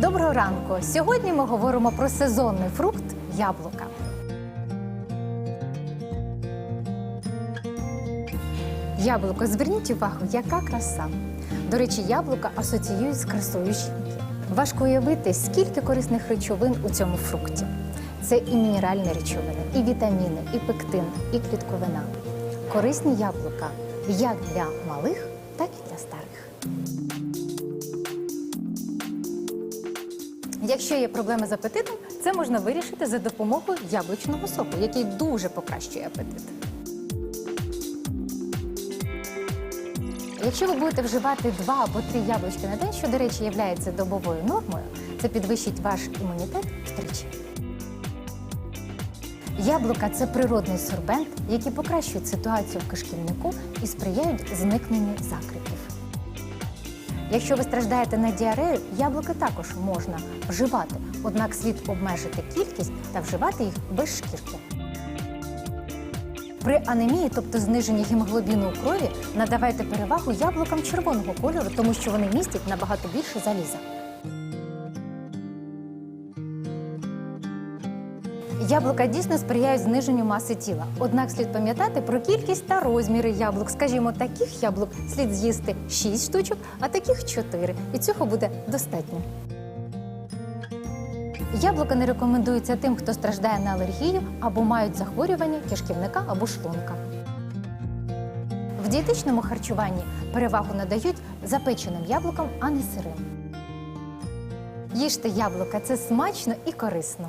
Доброго ранку! Сьогодні ми говоримо про сезонний фрукт яблука. Яблуко, зверніть увагу, яка краса. До речі, яблука асоціюють з красою жінки. Важко уявити, скільки корисних речовин у цьому фрукті. Це і мінеральні речовини, і вітаміни, і пектин, і клітковина. Корисні яблука як для малих, так і для старих. Якщо є проблеми з апетитом, це можна вирішити за допомогою яблучного соку, який дуже покращує апетит. Якщо ви будете вживати два або три яблучки на день, що, до речі, є добовою нормою, це підвищить ваш імунітет втричі. Яблука це природний сорбент, який покращує ситуацію в кишківнику і сприяють зникненню закриків. Якщо ви страждаєте на діарею, яблуки також можна вживати, однак слід обмежити кількість та вживати їх без шкірки. При анемії, тобто зниженні гемоглобіну у крові, надавайте перевагу яблукам червоного кольору, тому що вони містять набагато більше заліза. Яблука дійсно сприяють зниженню маси тіла. Однак слід пам'ятати про кількість та розміри яблук. Скажімо, таких яблук слід з'їсти 6 штучок, а таких 4. І цього буде достатньо. Яблука не рекомендуються тим, хто страждає на алергію або мають захворювання кишківника або шлунка. В дієтичному харчуванні перевагу надають запеченим яблукам, а не сирим. Їжте яблука це смачно і корисно.